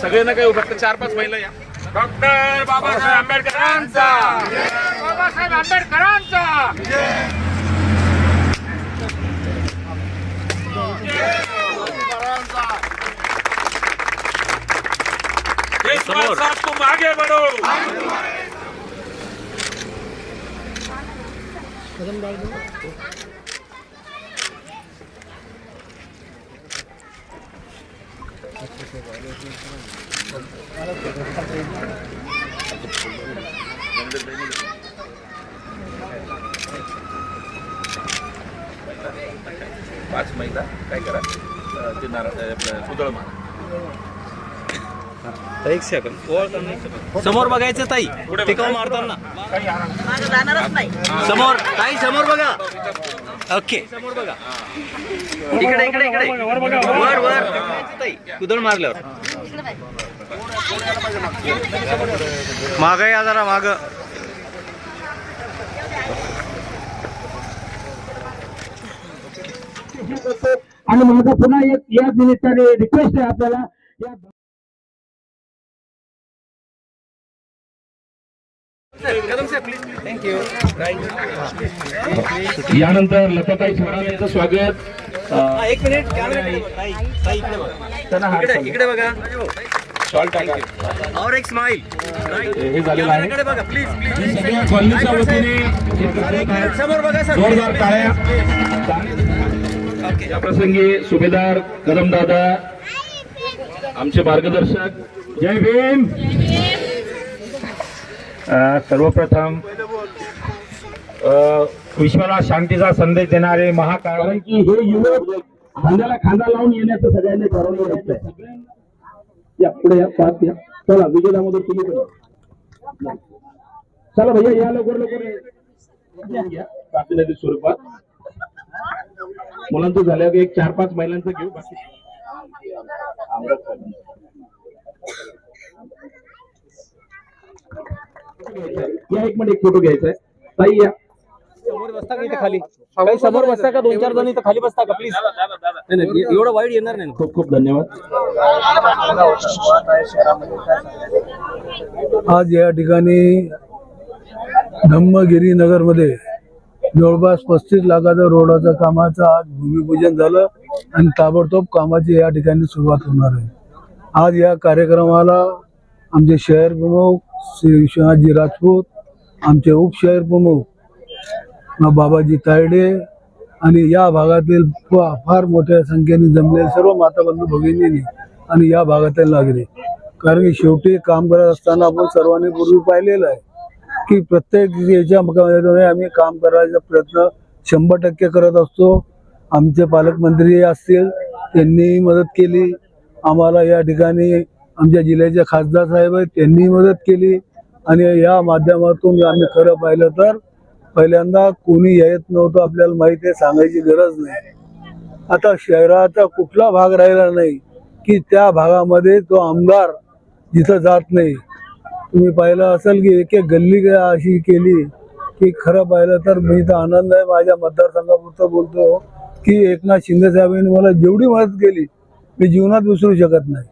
सगळे ना काही फक्त चार पाच महिला या. डॉक्टर बाबासाहेब आंबेडकरांचा. बाबासाहेब आंबेडकरांचा. तुम आगे बढ़ो पाच महिला काय करा? ते नारळ मारा. एक सेकंड समोर बघायचं ताई. टिकाव मारताना? समोर ताई समोर बघा. ओके. समोर बघा. इकडे इकडे इकडे. वर वर ताई. कुदळ मारल्यावर. माग या जरा माग. आणि माझा पुन्हा एक या निमित्ताने रिक्वेस्ट आहे आपल्याला. या यानंतर लताताई सोडाने यांचं स्वागत. एक मिनिट त्यांना. इकडे बघा. शॉल टाका. और एक स्माइल हे झालेलं आहे. सगळ्या कॉलनीच्या वतीने करत आहेत. समोर बघा सर जोरदार टाळ्या. ओके या प्रसंगी सुभेदार कदमदादा आमचे मार्गदर्शक. जय भीम. सर्वप्रथम विश्वाला शांतीचा संदेश देणारे महाकाळ की हे युवक खांद्याला खांदा लावून येण्याचं सगळ्यांनी ठरवलं होतं या पुढे या पाच या. चला विजय दामोदर तुम्ही पण. चला भैया या लवकर लवकर. स्वरूपात. मुलांचं झालं की एक चार पाच महिलांचं घेऊ बाकी या एक मिनिट एक फोटो घ्यायचा आहे. ताई या. समोर बसता का इथे खाली? काही समोर बसता का? दोन चार जण इथं खाली बसता का? प्लीज नाही नाही एवढं वाईट येणार नाही. खूप खूप धन्यवाद. आज या ठिकाणी धम्मगिरी नगरमध्ये जवळपास पस्तीस लाखाचं रोडाचं कामाचं आज भूमिपूजन झालं आणि ताबडतोब कामाची या ठिकाणी सुरुवात होणार आहे. आज या कार्यक्रमाला आमचे शहर प्रमुख श्री विश्वनाथजी राजपूत आमचे उपशहर प्रमुख बाबाजी तायडे आणि या भागातील फार मोठ्या संख्येने जमलेले सर्व माताबंधू भगिनी भगिनींनी आणि या भागातील नागरिक. कारण की शेवटी काम करत असताना आपण सर्वांनी पूर्वी पाहिलेलं आहे की प्रत्येक याच्या आम्ही काम करायचा प्रयत्न शंभर टक्के करत असतो. आमचे पालकमंत्री असतील त्यांनी मदत केली. आम्हाला या ठिकाणी आमच्या जिल्ह्याचे खासदार साहेब आहेत त्यांनी मदत केली. आणि या माध्यमातून आम्ही खरं पाहिलं तर पहिल्यांदा कोणी येत नव्हतं आपल्याला माहिती आहे सांगायची गरज नाही. आता शहराचा कुठला भाग राहिला नाही की त्या भागामध्ये तो आमदार जिथं जात नाही. तुम्ही पाहिलं असेल की एक एक गल्ली अशी केली की खरं पाहिलं तर मी तर आनंद आहे माझ्या मतदारसंघापुरतं बोलतो की एकनाथ शिंदे साहेबांनी मला जेवढी मदत केली मी जीवनात विसरू शकत नाही.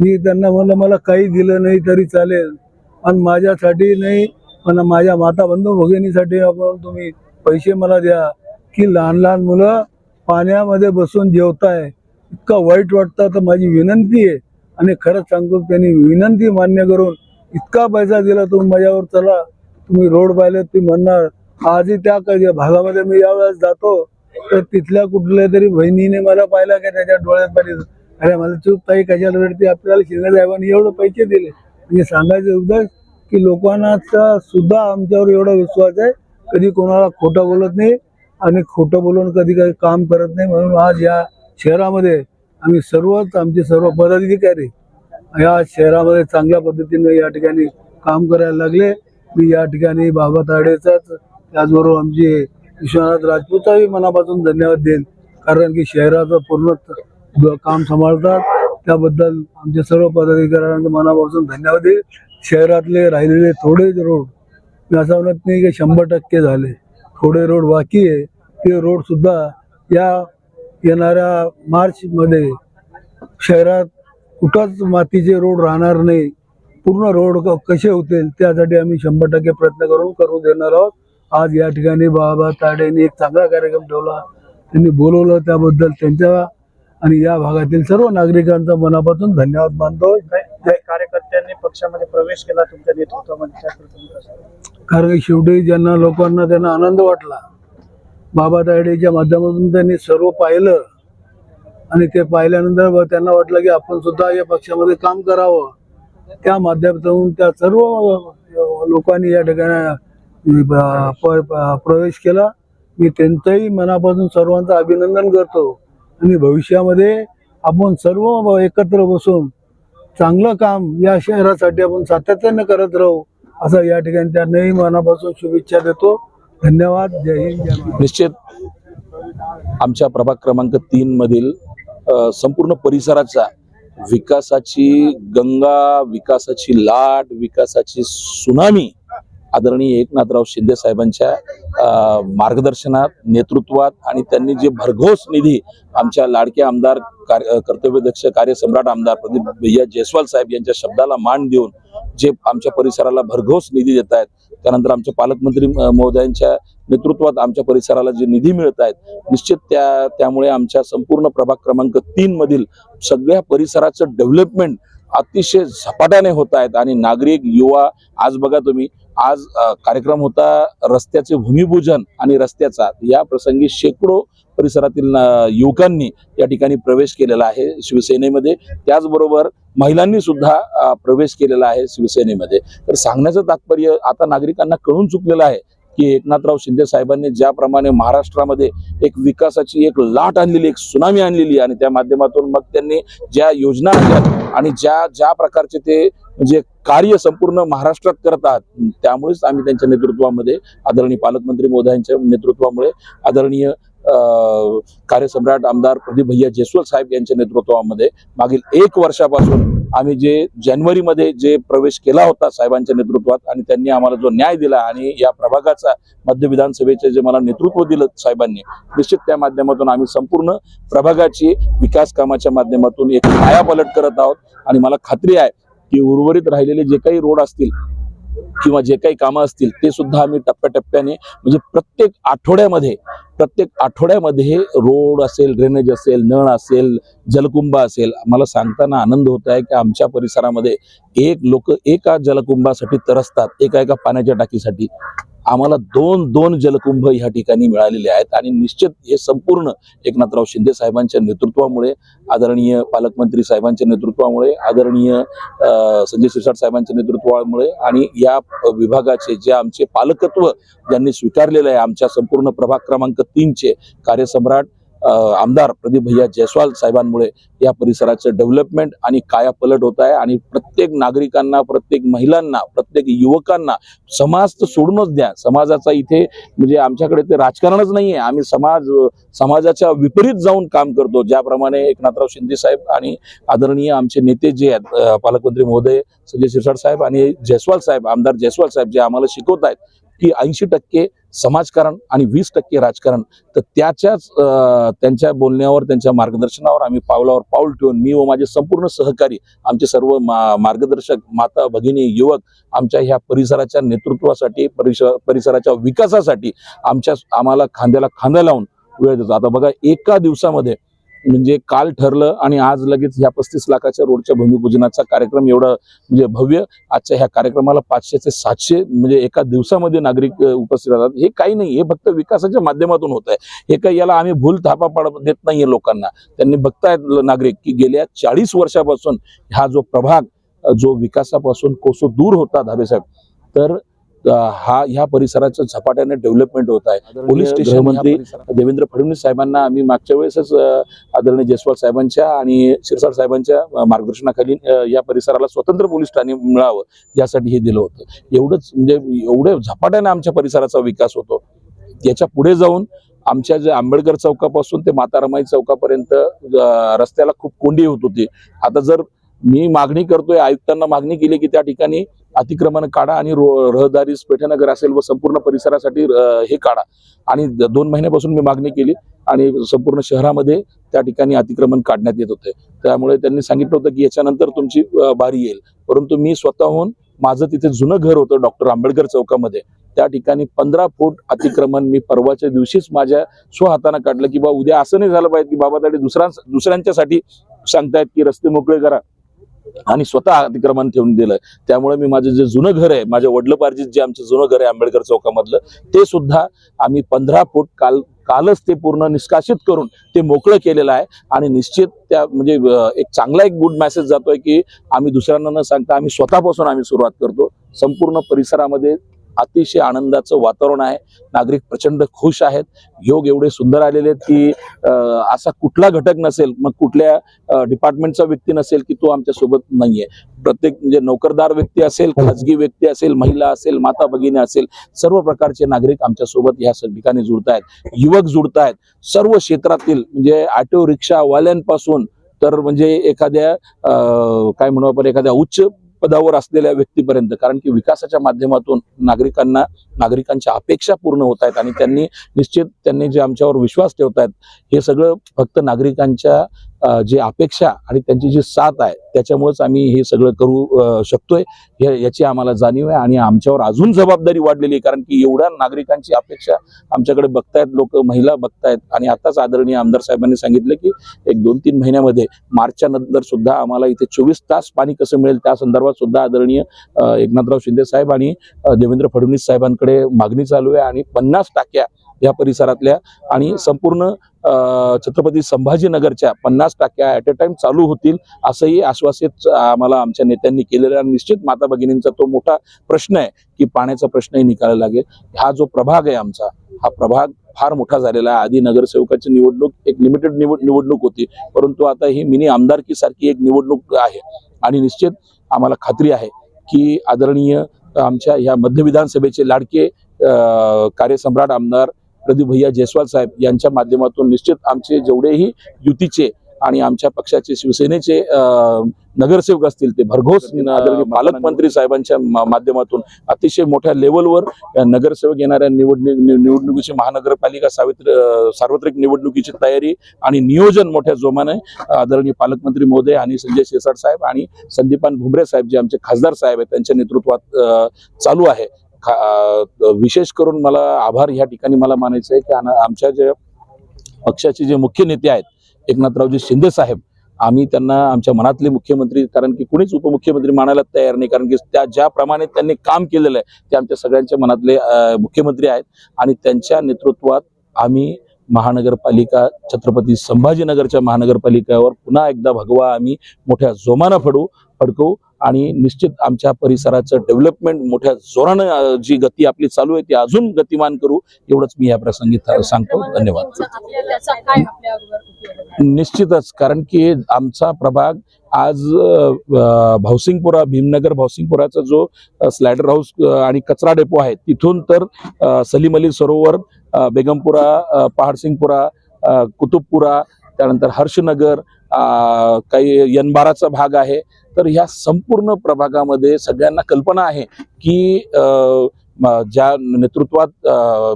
मी त्यांना म्हणलं मला काही दिलं नाही तरी चालेल आणि माझ्यासाठी नाही पण माझ्या माता बंधू भगिनीसाठी आपण तुम्ही पैसे मला द्या की लहान लहान मुलं पाण्यामध्ये बसून जेवताय. इतकं वाईट वाटतं तर माझी विनंती आहे. आणि खरंच सांगतो त्यांनी विनंती मान्य करून इतका पैसा दिला तुम्ही माझ्यावर चला तुम्ही रोड पाहिले ती म्हणणार आजही त्या भागामध्ये मी यावेळेस जातो तर तिथल्या कुठल्या तरी बहिणीने मला पाहिलं की त्याच्या डोळ्यात पाणी अरे मला चूक काही कशाला भेटते आपल्याला शिंदे साहेबांनी एवढं पैसे दिले. म्हणजे सांगायचं उद्देश की लोकांचा सुद्धा आमच्यावर एवढा विश्वास आहे कधी कोणाला खोटं बोलत नाही आणि खोटं बोलून कधी काही काम करत नाही म्हणून आज या शहरामध्ये आम्ही सर्वच आमचे सर्व पदाधिकारी या शहरामध्ये चांगल्या पद्धतीने या ठिकाणी काम करायला लागले. मी या ठिकाणी बाबा ताडेचाच त्याचबरोबर आमचे विश्वनाथ राजपूतचाही मनापासून धन्यवाद देईन कारण की शहराचं पूर्ण काम सांभाळतात. त्याबद्दल आमचे सर्व पदाधिकाऱ्यांना मनापासून धन्यवाद देईल शहरातले राहिलेले थोडेच रोड मी असं म्हणत नाही की शंभर टक्के झाले. थोडे रोड बाकी आहे. ते रोडसुद्धा या येणाऱ्या मार्चमध्ये शहरात कुठंच मातीचे रोड राहणार नाही. पूर्ण रोड क- कसे होतील त्यासाठी आम्ही शंभर टक्के प्रयत्न करून करून देणार आहोत. आज या ठिकाणी बाबा ताडेंनी एक चांगला कार्यक्रम ठेवला. त्यांनी बोलवलं त्याबद्दल त्यांच्या आणि या भागातील सर्व नागरिकांचा मनापासून धन्यवाद मानतो. कार्यकर्त्यांनी पक्षामध्ये प्रवेश केला तुमच्या नेतृत्वामध्ये कारण की शेवटी ज्यांना लोकांना त्यांना आनंद वाटला बाबा तायडेच्या माध्यमातून त्यांनी सर्व पाहिलं. आणि ते पाहिल्यानंतर त्यांना वाटलं की आपण सुद्धा या पक्षामध्ये काम करावं. त्या माध्यमातून त्या सर्व लोकांनी या ठिकाणी प्रवेश केला. मी त्यांचंही मनापासून सर्वांचं अभिनंदन करतो. आणि भविष्यामध्ये आपण सर्व एकत्र बसून चांगलं काम या शहरासाठी आपण सातत्यानं करत राहू असं या ठिकाणी त्यांनाही मनापासून शुभेच्छा देतो. धन्यवाद. जय हिंद जय निश्चित आमच्या प्रभाग क्रमांक तीन मधील संपूर्ण परिसराचा विकासाची गंगा विकासाची लाट विकासाची सुनामी आदरणीय एकनाथराव शिंदे साहेबांच्या मार्गदर्शनात नेतृत्वात आणि त्यांनी जे भरघोस निधी आमच्या लाडके आमदार कार्य कर्तव्यदक्ष कार्यसम्राट आमदार प्रदीप भैया जयस्वाल साहेब यांच्या शब्दाला मान देऊन जे आमच्या परिसराला भरघोस निधी देत आहेत त्यानंतर आमच्या पालकमंत्री महोदयांच्या नेतृत्वात आमच्या परिसराला जे निधी मिळत आहेत निश्चित त्या त्यामुळे आमच्या संपूर्ण प्रभाग क्रमांक तीन मधील सगळ्या परिसराचं डेव्हलपमेंट अतिशय झपाट्याने होत आहेत आणि नागरिक युवा आज बघा तुम्ही आज कार्यक्रम होता रस्त्याचे भूमिपूजन आणि रस्त्याचा. या प्रसंगी शेकडो परिसरातील युवकांनी या ठिकाणी प्रवेश केलेला आहे शिवसेनेमध्ये. त्याचबरोबर महिलांनी सुद्धा प्रवेश केलेला आहे शिवसेनेमध्ये. तर सांगण्याचं तात्पर्य आता नागरिकांना कळून चुकलेलं आहे की एकनाथराव शिंदे साहेबांनी ज्याप्रमाणे महाराष्ट्रामध्ये एक विकासाची एक लाट आणलेली एक सुनामी आणलेली आणि त्या माध्यमातून मग त्यांनी ज्या योजना आणल्या आणि ज्या ज्या प्रकारचे ते म्हणजे कार्य संपूर्ण महाराष्ट्रात करत आहात त्यामुळेच आम्ही त्यांच्या नेतृत्वामध्ये आदरणीय पालकमंत्री मोदयांच्या नेतृत्वामुळे आदरणीय कार्यसम्राट आमदार प्रदीप भैया जयस्वाल साहेब यांच्या नेतृत्वामध्ये मागील एक वर्षापासून आम्ही जे जानेवारीमध्ये जे प्रवेश केला होता साहेबांच्या नेतृत्वात आणि त्यांनी आम्हाला जो न्याय दिला आणि या प्रभागाचा मध्य विधानसभेचे जे मला नेतृत्व दिलं साहेबांनी निश्चित त्या माध्यमातून आम्ही संपूर्ण प्रभागाची विकास कामाच्या माध्यमातून एक पायापलट करत आहोत आणि मला खात्री आहे की उर्वरित राहिलेले जे काही रोड असतील किंवा जे काही कामं असतील ते सुद्धा आम्ही टप्प्याटप्प्याने म्हणजे प्रत्येक आठवड्यामध्ये प्रत्येक आठवड्यामध्ये रोड असेल ड्रेनेज असेल नळ असेल जलकुंभ असेल मला सांगताना आनंद होत आहे की आमच्या परिसरामध्ये एक लोक एका जलकुंभासाठी तरसतात एका एका पाण्याच्या टाकीसाठी. आम्हाला दोन दोन जलकुंभ ह्या ठिकाणी मिळालेले आहेत आणि निश्चित हे संपूर्ण एकनाथराव शिंदे साहेबांच्या नेतृत्वामुळे आदरणीय पालकमंत्री साहेबांच्या नेतृत्वामुळे आदरणीय संजय शिरसाट साहेबांच्या नेतृत्वामुळे आणि या विभागाचे जे आमचे पालकत्व ज्यांनी स्वीकारलेलं आहे आमच्या संपूर्ण प्रभाग क्रमांक तीनचे कार्यसम्राट आमदार प्रदीप भैया जयस्वाल साहेबांमुळे या परिसराचं डेव्हलपमेंट आणि कायापलट होत आहे आणि प्रत्येक नागरिकांना प्रत्येक महिलांना प्रत्येक युवकांना समाज तर सोडूनच द्या. समाजाचा इथे म्हणजे आमच्याकडे ते राजकारणच नाहीये. आम्ही समाज समाजाच्या विपरीत जाऊन काम करतो. ज्याप्रमाणे एकनाथराव शिंदे साहेब आणि आदरणीय आमचे नेते जे आहेत पालकमंत्री महोदय संजय शिरसाट साहेब आणि जयस्वाल साहेब आमदार जयस्वाल साहेब जे आम्हाला शिकवत आहेत की ऐंशी टक्के समाजकारण आणि वीस टक्के राजकारण. तर त्याच्याच त्यांच्या बोलण्यावर त्यांच्या मार्गदर्शनावर आम्ही पावलावर पाऊल ठेवून मी व माझे संपूर्ण सहकारी आमचे सर्व मा मार्गदर्शक माता भगिनी युवक आमच्या ह्या परिसराच्या नेतृत्वासाठी परिसर परिसराच्या विकासासाठी आमच्या आम्हाला खांद्याला खांदा लावून वेळ देतो. आता बघा एका दिवसामध्ये म्हणजे काल ठरलं आणि आज लगेच ह्या पस्तीस लाखाच्या रोडच्या भूमिपूजनाचा कार्यक्रम एवढा म्हणजे भव्य. आजच्या ह्या कार्यक्रमाला पाचशे ते सातशे म्हणजे एका दिवसामध्ये नागरिक उपस्थित राहतात. हे काही नाही हे फक्त विकासाच्या माध्यमातून होत आहे हे काही याला आम्ही भूल थापा पाड देत नाहीये लोकांना. त्यांनी बघतायत नागरिक की गेल्या चाळीस वर्षापासून हा जो प्रभाग जो विकासापासून कोसो दूर होता धाबेसाहेब तर हा ह्या परिसराचं झपाट्याने डेव्हलपमेंट होत आहे. पोलीस स्टेशन मंत्री देवेंद्र फडणवीस साहेबांना आम्ही मागच्या वेळेसच आदरणीय जयस्वाल साहेबांच्या आणि शिरसाट साहेबांच्या मार्गदर्शनाखाली या परिसराला स्वतंत्र पोलीस ठाणे मिळावं यासाठी हे दिलं होतं. एवढंच म्हणजे एवढे झपाट्याने आमच्या परिसराचा विकास होतो. याच्यापुढे जाऊन आमच्या जे आंबेडकर चौकापासून ते माता रमाई चौकापर्यंत रस्त्याला खूप कोंडी होत होती. आता जर मी मागणी करतोय आयुक्तांना मागणी केली की त्या ठिकाणी अतिक्रमण काढा आणि रहदारी पेठनगर असेल व संपूर्ण परिसरासाठी हे काढा. आणि दोन महिन्यापासून मी मागणी केली आणि संपूर्ण शहरामध्ये त्या ठिकाणी अतिक्रमण काढण्यात येत होते. त्यामुळे त्यांनी सांगितलं होतं की याच्यानंतर तुमची बारी येईल. परंतु मी स्वतःहून माझं तिथे जुनं घर होतं डॉक्टर आंबेडकर चौकामध्ये. त्या ठिकाणी पंधरा फूट अतिक्रमण मी परवाच्या दिवशीच माझ्या स्वहातानं काढलं की बा उद्या असं नाही झालं पाहिजे की बाबा तरी दुसऱ्या दुसऱ्यांच्यासाठी सांगतायत की रस्ते मोकळे करा. आणि स्वतः अतिक्रमण ठेवून दिलं. त्यामुळे मी माझं जे जुनं घर आहे माझ्या वडलोपार्जित जे आमचं जुनं घर आहे आंबेडकर चौकामधलं ते सुद्धा आम्ही पंधरा फूट काल कालच ते पूर्ण निष्कासित करून ते मोकळं केलेलं आहे. आणि निश्चित त्या म्हणजे एक चांगला एक गुड मेसेज जातोय की आम्ही दुसऱ्यांना न सांगता आम्ही स्वतःपासून आम्ही सुरुवात करतो. संपूर्ण परिसरामध्ये अतिशय आनंदाचं वातावरण आहे. नागरिक प्रचंड खुश आहेत. योग एवढे सुंदर आलेले आहेत की असा कुठला घटक नसेल मग कुठल्या डिपार्टमेंटचा व्यक्ती नसेल की तो आमच्यासोबत नाहीये. प्रत्येक म्हणजे नोकरदार व्यक्ती असेल खाजगी व्यक्ती असेल महिला असेल माता भगिनी असेल सर्व प्रकारचे नागरिक आमच्यासोबत या ठिकाणी जुळतायत युवक जुळतायत सर्व क्षेत्रातील म्हणजे ऑटो रिक्षावाल्यांपासून तर म्हणजे एखाद्या काय म्हणू आपण एखाद्या उच्च पदावर असलेल्या व्यक्तीपर्यंत. कारण की विकासाच्या माध्यमातून नागरिकांना नागरिकांच्या अपेक्षा पूर्ण होत आहेत आणि त्यांनी निश्चित त्यांनी जे आमच्यावर विश्वास ठेवतायत हे सगळं फक्त नागरिकांच्या जी अपेक्षा आणि त्यांची जी साथ आहे त्याच्यामुळेच आम्ही हे सगळं करू शकतोय. याची आम्हाला जाणीव आहे आणि आमच्यावर अजून जबाबदारी वाढलेली आहे कारण की एवढ्या नागरिकांची अपेक्षा आमच्याकडे बघतायत लोक महिला बघतायत. आणि आताच आदरणीय आमदार साहेबांनी सांगितलं की एक दोन तीन महिन्यामध्ये मार्चच्या नंतर सुद्धा आम्हाला इथे चोवीस तास पाणी कसं मिळेल त्या संदर्भात सुद्धा आदरणीय एकनाथराव शिंदे साहेब आणि देवेंद्र फडणवीस साहेबांकडे मागणी चालू आहे आणि पन्नास टाक्या या परिसरातल्या आणि संपूर्ण छत्रपती संभाजीनगरच्या पन्नास टाक्या ॲट अ टाइम चालू होतील असंही आश्वासित आम्हाला आमच्या नेत्यांनी केलेलं आणि निश्चित माता भगिनींचा तो मोठा प्रश्न आहे की पाण्याचा प्रश्नही निकाला लागेल. हा जो प्रभाग आहे आमचा हा प्रभाग फार मोठा झालेला आहे. आधी नगरसेवकाची निवडणूक एक लिमिटेड निवड निवडणूक होती. परंतु आता ही मिनी आमदारकी सारखी एक निवडणूक आहे. आणि निश्चित आम्हाला खात्री आहे की आदरणीय आमच्या ह्या मध्य विधानसभेचे लाडके कार्यसम्राट आमदार प्रदीप भैया जयस्वाल साहेब यांच्या माध्यमातून निश्चित आमचे जेवढेही युतीचे आणि आमच्या पक्षाचे शिवसेनेचे नगरसेवक असतील ते भरघोस पालकमंत्री साहेबांच्या माध्यमातून अतिशय मोठ्या लेवलवर नगरसेवक येणाऱ्या निवडणूक निवडणुकीची महानगरपालिका सावित्र सार्वत्रिक निवडणुकीची तयारी आणि नियोजन मोठ्या जोमाने आदरणीय पालकमंत्री महोदय आणि संजय शिरसाट साहेब आणि संदीपान भुमरे साहेब जे आमचे खासदार साहेब आहेत त्यांच्या नेतृत्वात चालू आहे. विशेष करून मला आभार ह्या ठिकाणी मला मानायचं आहे की आमच्या जे पक्षाचे जे मुख्य नेते आहेत एकनाथरावजी शिंदे साहेब आम्ही त्यांना आमच्या मनातले मुख्यमंत्री कारण की कुणीच उपमुख्यमंत्री मानायला तयार नाही कारण की त्या ज्याप्रमाणे त्यांनी काम केलेलं आहे ते आमच्या सगळ्यांच्या मनातले मुख्यमंत्री आहेत. आणि त्यांच्या नेतृत्वात आम्ही महानगरपालिका छत्रपती संभाजीनगरच्या महानगरपालिकेवर पुन्हा एकदा भगवा आम्ही मोठ्या जोमानं फडू फडकवू. आणि निश्चित आमच्या परिसराचं डेव्हलपमेंट मोठ्या जोरानं जी गती आपली चालू आहे ती अजून गतिमान करू एवढंच मी या प्रसंगी सांगतो धन्यवाद? निश्चितच कारण की आमचा प्रभाग आज भावसिंगपुरा भीमनगर भावसिंगपुराचा जो अ, स्लायडर हाऊस आणि कचरा डेपो आहे तिथून तर सलीम अली सरोवर बेगमपुरा पहाडसिंगपुरा कुतुबपुरा त्यानंतर हर्षनगर काही यनबाराचा भाग आहे. तर ह्या संपूर्ण प्रभागामध्ये सगळ्यांना कल्पना आहे की ज्या नेतृत्वात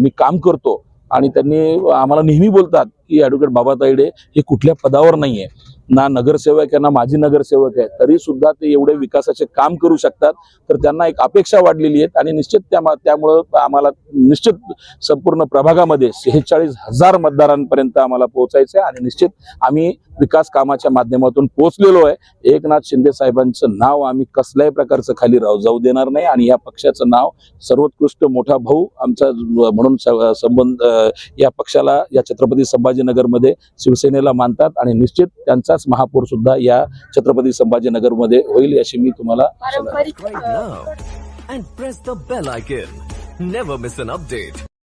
मी काम करतो आणि त्यांनी आम्हाला नेहमी बोलतात की ॲडव्होकेट बाबा तायडे हे कुठल्या पदावर नाहीये. ना नगरसेवक आहे ना माजी नगरसेवक आहे तरी सुद्धा ते एवढे विकासाचे काम करू शकतात. तर त्यांना एक अपेक्षा वाढलेली आहे आणि निश्चित त्या त्यामुळं आम्हाला निश्चित संपूर्ण प्रभागामध्ये शेहेचाळीस हजार मतदारांपर्यंत आम्हाला पोहोचायचं आहे आणि निश्चित आम्ही विकास कामाच्या माध्यमातून पोहोचलेलो आहे. एकनाथ शिंदे साहेबांचं नाव आम्ही कसल्याही प्रकारचं खाली राहू जाऊ देणार नाही आणि या पक्षाचं नाव सर्वोत्कृष्ट मोठा भाऊ आमचा म्हणून स- संबंध या पक्षाला या छत्रपती संभाजीनगरमध्ये शिवसेनेला मानतात आणि निश्चित त्यांचा त्यांचाच महापौर सुद्धा या छत्रपती संभाजीनगरमध्ये होईल अशी मी तुम्हाला आशा पारंपरिक right a, now and press the bell icon. Never miss an update.